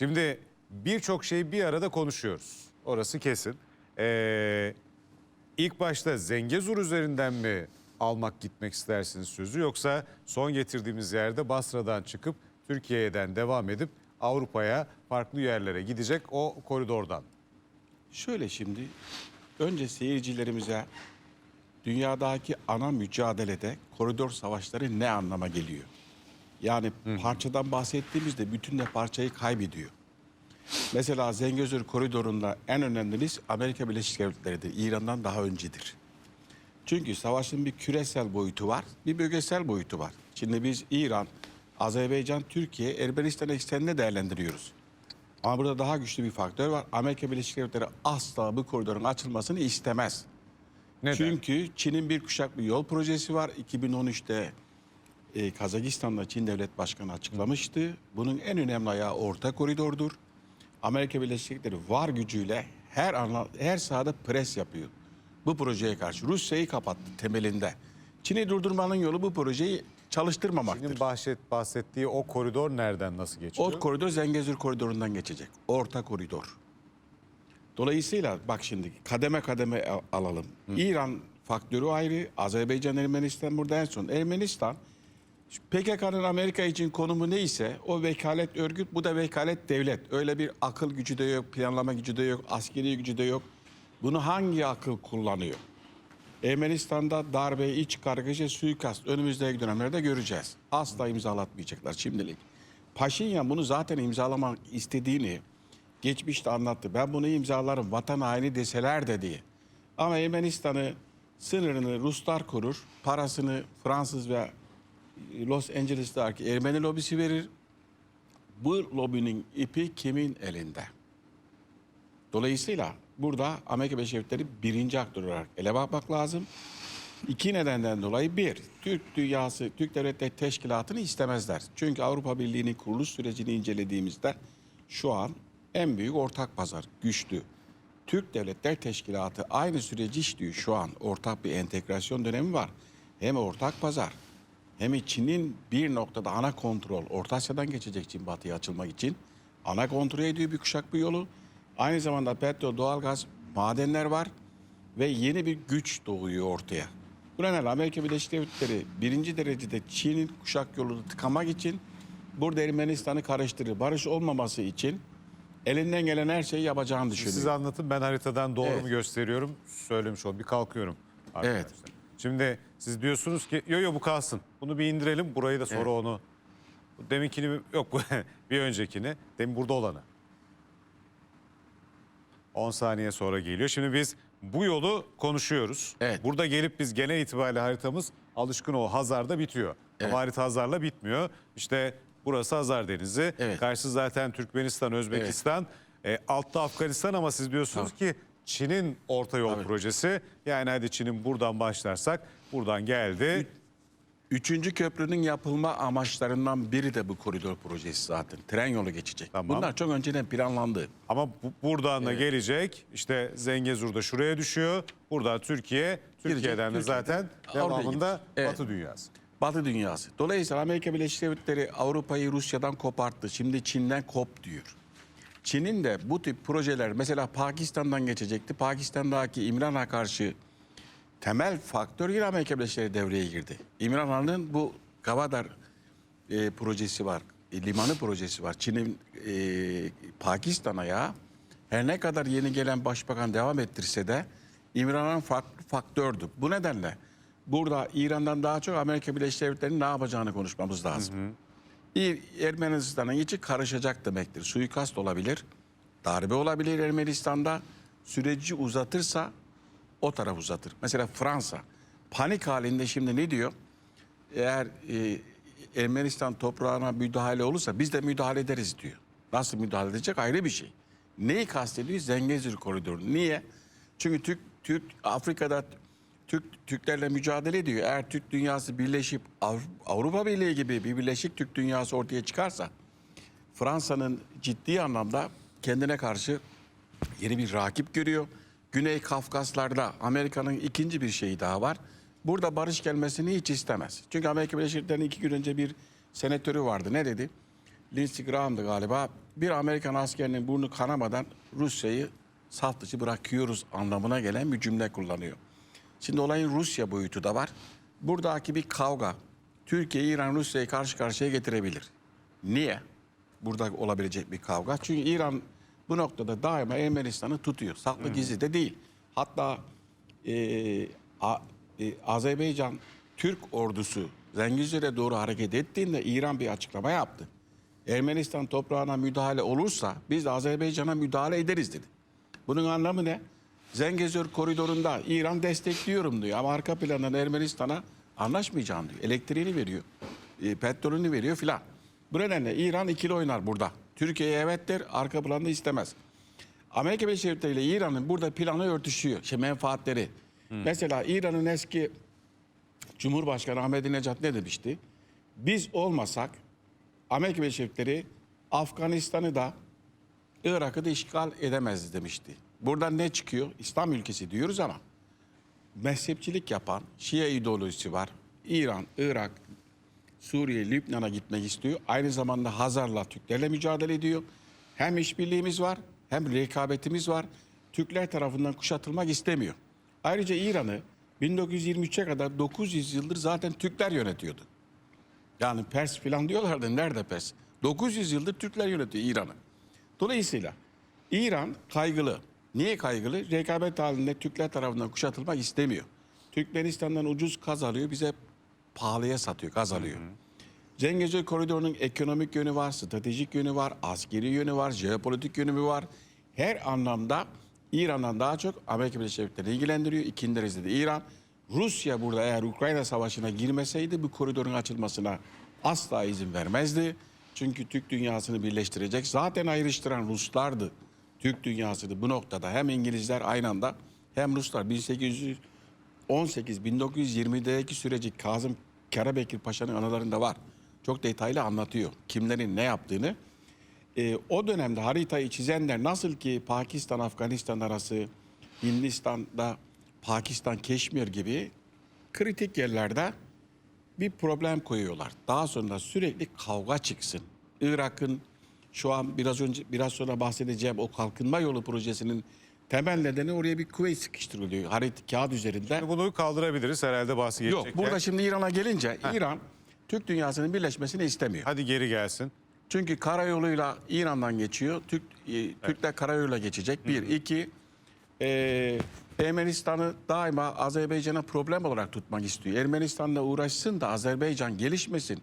Şimdi birçok şeyi bir arada konuşuyoruz. Orası kesin. Ee, ilk başta Zengezur üzerinden mi almak gitmek istersiniz sözü yoksa son getirdiğimiz yerde Basra'dan çıkıp Türkiye'den devam edip Avrupa'ya farklı yerlere gidecek o koridordan. Şöyle şimdi önce seyircilerimize dünyadaki ana mücadelede koridor savaşları ne anlama geliyor? Yani parçadan bahsettiğimizde bütün de parçayı kaybediyor. Mesela Zengezur koridorunda en önemlimiz Amerika Birleşik Devletleri'dir. İran'dan daha öncedir. Çünkü savaşın bir küresel boyutu var, bir bölgesel boyutu var. Şimdi biz İran, Azerbaycan, Türkiye, Ermenistan ekseninde değerlendiriyoruz. Ama burada daha güçlü bir faktör var. Amerika Birleşik Devletleri asla bu koridorun açılmasını istemez. Neden? Çünkü Çin'in bir kuşaklı yol projesi var. 2013'te e, Kazakistan'da Çin Devlet Başkanı açıklamıştı. Bunun en önemli ayağı orta koridordur. Amerika Birleşik Devletleri var gücüyle her anla, her sahada pres yapıyor. Bu projeye karşı Rusya'yı kapattı temelinde. Çin'i durdurmanın yolu bu projeyi çalıştırmamaktır. Senin bahset, bahsettiği o koridor nereden nasıl geçiyor? O koridor Zengezur koridorundan geçecek. Orta koridor. Dolayısıyla bak şimdi kademe kademe al- alalım. İran faktörü ayrı, Azerbaycan, Ermenistan burada en son. Ermenistan PKK'nın Amerika için konumu neyse o vekalet örgüt, bu da vekalet devlet. Öyle bir akıl gücü de yok, planlama gücü de yok, askeri gücü de yok. Bunu hangi akıl kullanıyor? Ermenistan'da darbe, iç kargaşa, suikast önümüzdeki dönemlerde göreceğiz. Asla imzalatmayacaklar şimdilik. Paşinyan bunu zaten imzalamak istediğini geçmişte anlattı. Ben bunu imzalarım vatan haini deseler de diye. Ama Ermenistan'ı sınırını Ruslar kurur, parasını Fransız ve Los Angeles'taki Ermeni lobisi verir. Bu lobinin ipi kimin elinde? Dolayısıyla burada Amerika Birleşik Devletleri birinci aktör olarak ele bakmak lazım. İki nedenden dolayı bir, Türk dünyası, Türk Devletleri Teşkilatı'nı istemezler. Çünkü Avrupa Birliği'nin kuruluş sürecini incelediğimizde şu an en büyük ortak pazar, güçlü. Türk Devletler Teşkilatı aynı süreci işliyor şu an. Ortak bir entegrasyon dönemi var. Hem ortak pazar hem Çin'in bir noktada ana kontrol, Orta Asya'dan geçecek Çin batıya açılmak için ana kontrol ediyor bir kuşak bir yolu. Aynı zamanda petrol, doğalgaz, madenler var ve yeni bir güç doğuyor ortaya. Bu nedenle Amerika Birleşik Devletleri birinci derecede Çin'in kuşak yolunu tıkamak için burada Ermenistan'ı karıştırır. Barış olmaması için elinden gelen her şeyi yapacağını düşünüyor. Siz anlatın ben haritadan doğru Evet. mu gösteriyorum? Söylemiş ol. Bir kalkıyorum. arkadaşlar. Evet. Şimdi siz diyorsunuz ki yo yo bu kalsın. Bunu bir indirelim. Burayı da sonra Evet. onu. Deminkini mi- yok bu bir öncekini. Demin burada olanı. 10 saniye sonra geliyor. Şimdi biz bu yolu konuşuyoruz. Evet. Burada gelip biz genel itibariyle haritamız alışkın o Hazar'da bitiyor. Evet. Ama harita Hazar'la bitmiyor. İşte burası Hazar Denizi. Evet. Karşı zaten Türkmenistan, Özbekistan. E, altta Afganistan ama siz diyorsunuz ki Çin'in orta yol Tabii. projesi. Yani hadi Çin'in buradan başlarsak buradan geldi. Üçüncü köprünün yapılma amaçlarından biri de bu koridor projesi zaten. Tren yolu geçecek. Tamam. Bunlar çok önceden planlandı. Ama bu, buradan da gelecek. İşte Zengezur'da şuraya düşüyor. Buradan Türkiye, Türkiye'den de Türkiye'den. zaten Oraya devamında gidecek. Evet. Batı dünyası. Batı dünyası. Dolayısıyla Amerika Birleşik Devletleri Avrupa'yı Rusya'dan koparttı. Şimdi Çin'den kop diyor. Çin'in de bu tip projeler mesela Pakistan'dan geçecekti. Pakistan'daki İmran'a karşı temel faktör yine Amerika Birleşik Devletleri devreye girdi. İmran Han'ın bu Gavadar e, projesi var. e, limanı projesi var. Çin'in e, Pakistan'a ya her ne kadar yeni gelen başbakan devam ettirse de İmran Han farklı faktördü. Bu nedenle burada İran'dan daha çok Amerika Birleşik Devletleri'nin ne yapacağını konuşmamız lazım. İr- Ermenistan'ın içi karışacak demektir. Suikast olabilir, darbe olabilir Ermenistan'da. Süreci uzatırsa o taraf uzatır. Mesela Fransa panik halinde şimdi ne diyor? Eğer e, Ermenistan toprağına müdahale olursa biz de müdahale ederiz diyor. Nasıl müdahale edecek ayrı bir şey. Neyi kastediyor? Zengezur koridoru. Niye? Çünkü Türk, Türk Afrika'da Türk Türklerle mücadele ediyor. Eğer Türk dünyası birleşip Av- Avrupa Birliği gibi bir birleşik Türk dünyası ortaya çıkarsa Fransa'nın ciddi anlamda kendine karşı yeni bir rakip görüyor. Güney Kafkaslar'da Amerika'nın ikinci bir şeyi daha var. Burada barış gelmesini hiç istemez. Çünkü Amerika Birleşik Devletleri'nin iki gün önce bir senatörü vardı. Ne dedi? Lindsey Graham'dı galiba. bir Amerikan askerinin burnu kanamadan Rusya'yı saf dışı bırakıyoruz anlamına gelen bir cümle kullanıyor. Şimdi olayın Rusya boyutu da var. Buradaki bir kavga Türkiye, İran, Rusya'yı karşı karşıya getirebilir. Niye? Burada olabilecek bir kavga. Çünkü İran bu noktada daima Ermenistan'ı tutuyor. Saklı gizli de değil. Hatta e, A- e, Azerbaycan Türk ordusu Zengezur'a doğru hareket ettiğinde İran bir açıklama yaptı. Ermenistan toprağına müdahale olursa biz de Azerbaycan'a müdahale ederiz dedi. Bunun anlamı ne? Zengezur koridorunda İran destekliyorum diyor ama arka plandan Ermenistan'a anlaşmayacağım diyor. Elektriğini veriyor, e, petrolünü veriyor filan. Bu nedenle İran ikili oynar burada. Türkiye evet der, arka planda istemez. Amerika Birleşik Devletleri ile İran'ın burada planı örtüşüyor. Şey menfaatleri. Mesela İran'ın eski Cumhurbaşkanı Ahmadinejad ne demişti? Biz olmasak Amerika Birleşik Devletleri Afganistan'ı da Irak'ı da işgal edemezdi demişti. Buradan ne çıkıyor? İslam ülkesi diyoruz ama mezhepçilik yapan Şia ideolojisi var. İran, Irak, Suriye, Lübnan'a gitmek istiyor. Aynı zamanda Hazar'la Türklerle mücadele ediyor. Hem işbirliğimiz var hem rekabetimiz var. Türkler tarafından kuşatılmak istemiyor. Ayrıca İran'ı 1923'e kadar 900 yıldır zaten Türkler yönetiyordu. Yani Pers falan diyorlardı. Nerede Pers? 900 yıldır Türkler yönetiyor İran'ı. Dolayısıyla İran kaygılı. Niye kaygılı? Rekabet halinde Türkler tarafından kuşatılmak istemiyor. Türkmenistan'dan ucuz gaz alıyor, bize pahalıya satıyor, gaz alıyor. Zengezur koridorunun ekonomik yönü var, stratejik yönü var, askeri yönü var, jeopolitik yönü var. Her anlamda İran'dan daha çok Amerika Birleşik Devletleri ilgilendiriyor. İkinci derecede İran. Rusya burada eğer Ukrayna Savaşı'na girmeseydi bu koridorun açılmasına asla izin vermezdi. Çünkü Türk dünyasını birleştirecek. Zaten ayrıştıran Ruslardı. Türk dünyasını bu noktada hem İngilizler aynı anda hem Ruslar 1818 1920'deki süreci Kazım Karabekir Paşa'nın anılarında var. Çok detaylı anlatıyor kimlerin ne yaptığını. Ee, o dönemde haritayı çizenler nasıl ki Pakistan Afganistan arası Hindistan'da Pakistan Keşmir gibi kritik yerlerde bir problem koyuyorlar. Daha sonra sürekli kavga çıksın. Irak'ın şu an biraz önce biraz sonra bahsedeceğim o kalkınma yolu projesinin temel nedeni oraya bir kuvvet sıkıştırılıyor. Harita kağıt üzerinde. Bunu kaldırabiliriz herhalde bahsi Yok geçecek. burada şimdi İran'a gelince İran Türk dünyasının birleşmesini istemiyor. Hadi geri gelsin. Çünkü karayoluyla İran'dan geçiyor. Türk e, Türkler karayoluyla geçecek. Bir, iki. E, Ermenistan'ı daima Azerbaycan'a problem olarak tutmak istiyor. Ermenistan'la uğraşsın da Azerbaycan gelişmesin.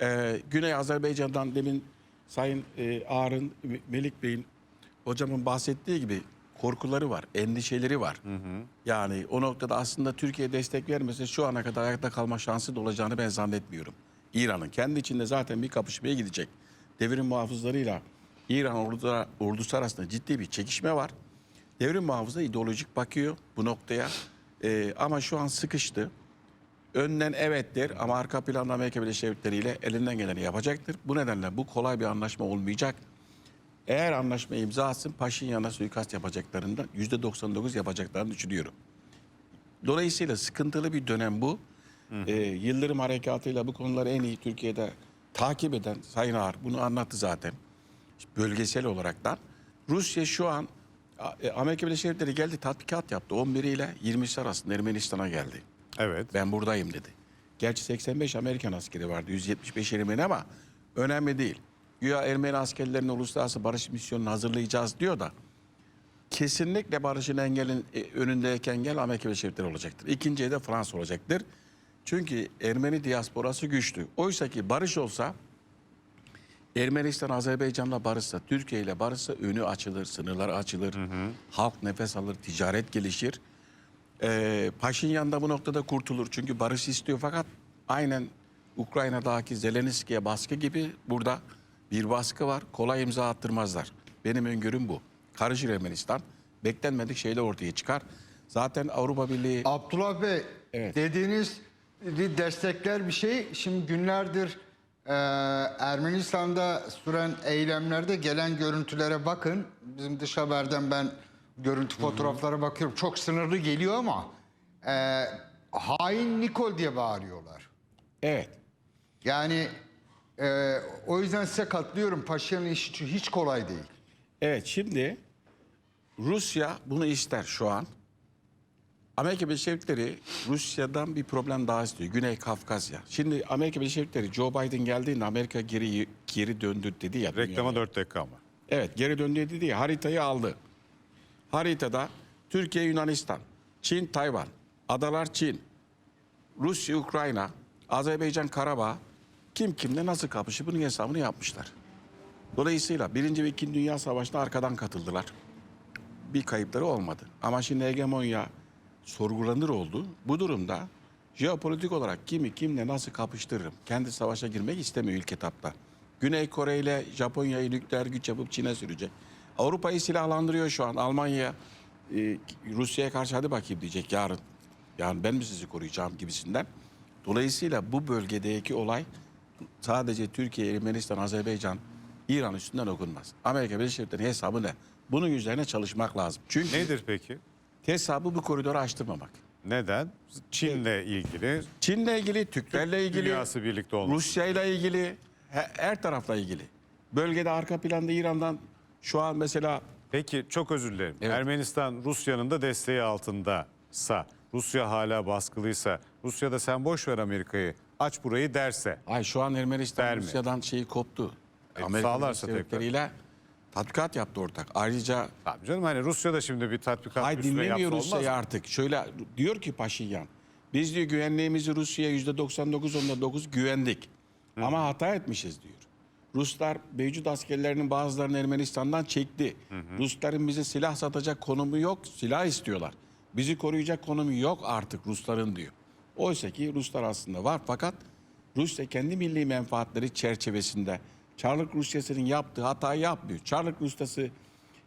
E, Güney Azerbaycan'dan demin Sayın e, Ağar'ın, Melik Bey'in hocamın bahsettiği gibi korkuları var, endişeleri var. Yani o noktada aslında Türkiye destek vermese şu ana kadar ayakta kalma şansı da olacağını ben zannetmiyorum. İran'ın kendi içinde zaten bir kapışmaya gidecek. Devrim muhafızlarıyla İran ordusu, ordusu arasında ciddi bir çekişme var. Devrim muhafızı ideolojik bakıyor bu noktaya. Ee, ama şu an sıkıştı. Önden evet der ama arka planda Amerika Birleşik Devletleri ile elinden geleni yapacaktır. Bu nedenle bu kolay bir anlaşma olmayacak. Eğer anlaşma imza atsın Paşinyan'a suikast yapacaklarından yüzde 99 yapacaklarını düşünüyorum. Dolayısıyla sıkıntılı bir dönem bu. Ee, Yıldırım Harekatı'yla bu konuları en iyi Türkiye'de takip eden Sayın Ağar bunu anlattı zaten. Bölgesel olaraktan. Rusya şu an e, Amerika Birleşik Devletleri geldi tatbikat yaptı. 11 ile 20'si arasında Ermenistan'a geldi. Evet. Ben buradayım dedi. Gerçi 85 Amerikan askeri vardı, 175 Ermeni ama önemli değil. Güya Ermeni askerlerini uluslararası barış misyonunu hazırlayacağız diyor da kesinlikle barışın engelin e, önündeyken gel Amerika Birleşik Devletleri olacaktır. İkinciye de Fransa olacaktır. Çünkü Ermeni diasporası güçlü. Oysa ki barış olsa Ermenistan Azerbaycan'la barışsa, Türkiye ile barışsa önü açılır, sınırlar açılır, halk nefes alır, ticaret gelişir. Ee, Paşinyan da bu noktada kurtulur çünkü barış istiyor fakat aynen Ukrayna'daki Zelenski'ye baskı gibi burada bir baskı var. Kolay imza attırmazlar. Benim öngörüm bu. Karışır Ermenistan. Beklenmedik şeyler ortaya çıkar. Zaten Avrupa Birliği Abdullah Bey Evet. dediğiniz destekler bir şey. Şimdi günlerdir e, Ermenistan'da süren eylemlerde gelen görüntülere bakın. Bizim dış haberden ben görüntü fotoğraflara bakıyorum. Çok sınırlı geliyor ama e, hain Nikol diye bağırıyorlar. evet Yani Ee, o yüzden size katılıyorum. Paşinyan'ın işi hiç kolay değil. Evet şimdi Rusya bunu ister şu an. Amerika Birleşik Devletleri Rusya'dan bir problem daha istiyor. Güney Kafkasya. Şimdi Amerika Birleşik Devletleri Joe Biden geldiğinde Amerika geri geri döndü dedi ya. Reklama dünyaya. 4 dakika ama. Evet geri döndü dedi ya haritayı aldı. Haritada Türkiye, Yunanistan, Çin, Tayvan, Adalar Çin, Rusya, Ukrayna, Azerbaycan, Karabağ kim kimle nasıl kapışı bunun hesabını yapmışlar. Dolayısıyla Birinci ve İkinci Dünya Savaşı'na arkadan katıldılar. Bir kayıpları olmadı. Ama şimdi hegemonya sorgulanır oldu. Bu durumda jeopolitik olarak kimi kimle nasıl kapıştırırım? Kendi savaşa girmek istemiyor ilk etapta. Güney Kore ile Japonya'yı nükleer güç yapıp Çin'e sürecek. Avrupa'yı silahlandırıyor şu an. Almanya e, Rusya'ya karşı hadi bakayım diyecek yarın. Yani ben mi sizi koruyacağım gibisinden. Dolayısıyla bu bölgedeki olay sadece Türkiye, Ermenistan, Azerbaycan, İran üstünden okunmaz. Amerika Birleşik Devletleri'nin hesabı ne? Bunun üzerine çalışmak lazım. Çünkü Nedir peki? hesabı bu koridoru açtırmamak. Neden? Çin'le ilgili, Çin'le ilgili, Türklerle ilgili, dünyası birlikte olması. Rusya'yla ilgili, he- her tarafla ilgili. Bölgede arka planda İran'dan şu an mesela Peki çok özür dilerim. Evet. Ermenistan Rusya'nın da desteği altındaysa, Rusya hala baskılıysa, Rusya da sen boş ver Amerika'yı, aç burayı derse. ay şu an Ermenistan Der mi? Rusya'dan şeyi koptu. E, Amerika sağlarsa Birleşik tekrar. Devletleri'yle tatbikat yaptı ortak. Ayrıca Tamam canım hani Rusya da şimdi bir tatbikat Ay üstüne dinlemiyor yapsa olmaz Rusya'yı mı? artık. Şöyle diyor ki Paşinyan. Biz diyor güvenliğimizi Rusya'ya yüzde 99 onda 9 güvendik. Ama hata etmişiz diyor. Ruslar mevcut askerlerinin bazılarını Ermenistan'dan çekti. Rusların bize silah satacak konumu yok. Silah istiyorlar. Bizi koruyacak konumu yok artık Rusların diyor. Oysa ki Ruslar aslında var fakat Rusya kendi milli menfaatleri çerçevesinde Çarlık Rusyası'nın yaptığı hatayı yapmıyor. Çarlık Rusyası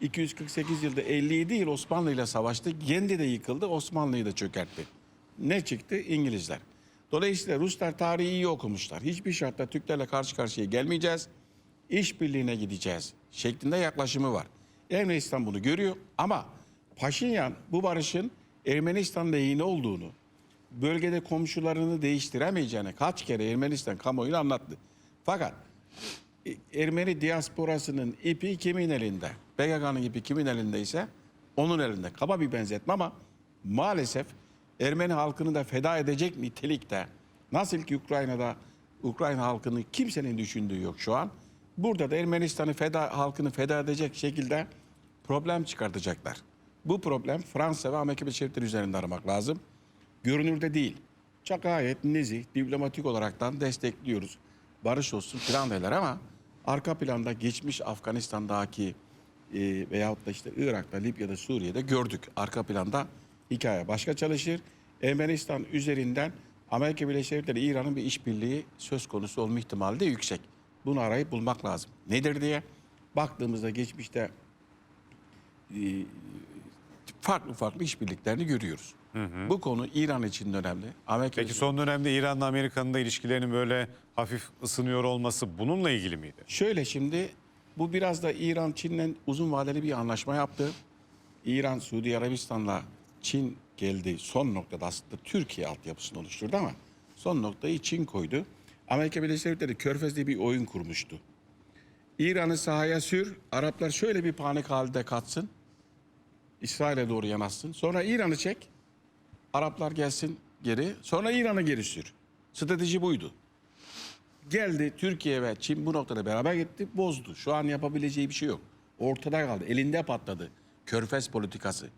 248 yılda 57 yıl Osmanlı ile savaştı. Kendi de yıkıldı, Osmanlı'yı da çökertti. Ne çıktı? İngilizler. Dolayısıyla Ruslar tarihi iyi okumuşlar. Hiçbir şartla Türklerle karşı karşıya gelmeyeceğiz. İşbirliğine gideceğiz şeklinde yaklaşımı var. Ermenistan bunu görüyor ama Paşinyan bu barışın Ermenistan lehine olduğunu, bölgede komşularını değiştiremeyeceğini kaç kere Ermenistan kamuoyuna anlattı. Fakat Ermeni diasporasının ipi kimin elinde? PKK'nın ipi kimin elindeyse onun elinde. Kaba bir benzetme ama maalesef Ermeni halkını da feda edecek nitelikte. Nasıl ki Ukrayna'da Ukrayna halkını kimsenin düşündüğü yok şu an. Burada da Ermenistan'ı feda halkını feda edecek şekilde problem çıkartacaklar. Bu problem Fransa ve Amerika Birleşik Devletleri üzerinde aramak lazım. Görünürde değil. Çok gayet nezih, diplomatik olaraktan destekliyoruz. Barış olsun plan derler ama arka planda geçmiş Afganistan'daki e, veyahut da işte Irak'ta, Libya'da, Suriye'de gördük. Arka planda hikaye başka çalışır. Ermenistan üzerinden Amerika Birleşik Devletleri İran'ın bir işbirliği söz konusu olma ihtimali de yüksek. Bunu arayıp bulmak lazım. Nedir diye baktığımızda geçmişte e, farklı farklı işbirliklerini görüyoruz. Bu konu İran için de önemli. Amerika Peki son dönemde İran'la Amerika'nın da ilişkilerinin böyle hafif ısınıyor olması bununla ilgili miydi? Şöyle şimdi bu biraz da İran Çin'le uzun vadeli bir anlaşma yaptı. İran Suudi Arabistan'la Çin geldi son noktada aslında Türkiye altyapısını oluşturdu ama son noktayı Çin koydu. Amerika Birleşik Devletleri Körfez'de bir oyun kurmuştu. İran'ı sahaya sür, Araplar şöyle bir panik halde katsın. İsrail'e doğru yanaşsın. Sonra İran'ı çek, Araplar gelsin geri. Sonra İran'ı geri sür. Strateji buydu. Geldi Türkiye ve Çin bu noktada beraber gitti, bozdu. Şu an yapabileceği bir şey yok. Ortada kaldı, elinde patladı. Körfez politikası.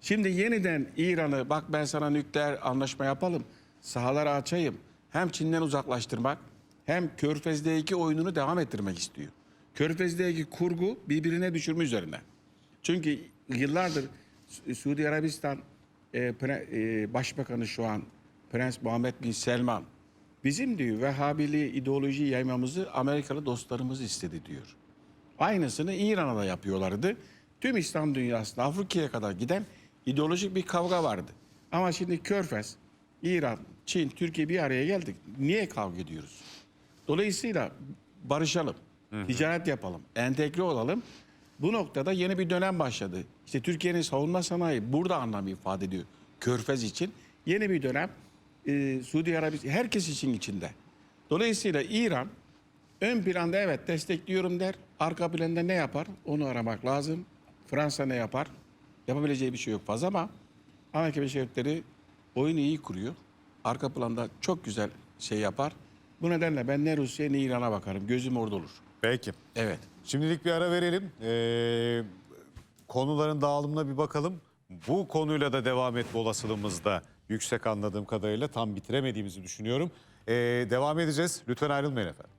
Şimdi yeniden İran'ı bak ben sana nükleer anlaşma yapalım, sahaları açayım. Hem Çin'den uzaklaştırmak hem Körfez'deki oyununu devam ettirmek istiyor. Körfez'deki kurgu birbirine düşürme üzerine. Çünkü yıllardır Su- Suudi Arabistan e, pre- e, Başbakanı şu an Prens Muhammed Bin Selman bizim diyor Vehhabili ideoloji yaymamızı Amerikalı dostlarımız istedi diyor. Aynısını İran'a da yapıyorlardı. Tüm İslam dünyasında Afrika'ya kadar giden ideolojik bir kavga vardı. Ama şimdi Körfez, İran, Çin, Türkiye bir araya geldik. Niye kavga ediyoruz? Dolayısıyla barışalım, ticaret yapalım, entegre olalım. Bu noktada yeni bir dönem başladı. İşte Türkiye'nin savunma sanayi burada anlam ifade ediyor. Körfez için yeni bir dönem e, Suudi Arabistan herkes için içinde. Dolayısıyla İran Ön planda evet destekliyorum der. Arka planda ne yapar? Onu aramak lazım. Fransa ne yapar? Yapabileceği bir şey yok fazla ama Amerika Birleşik oyunu iyi kuruyor. Arka planda çok güzel şey yapar. Bu nedenle ben ne Rusya'ya ne İran'a bakarım. Gözüm orada olur. Peki. Evet. Şimdilik bir ara verelim. Ee, konuların dağılımına bir bakalım. Bu konuyla da devam etme olasılığımız da yüksek anladığım kadarıyla tam bitiremediğimizi düşünüyorum. Ee, devam edeceğiz. Lütfen ayrılmayın efendim.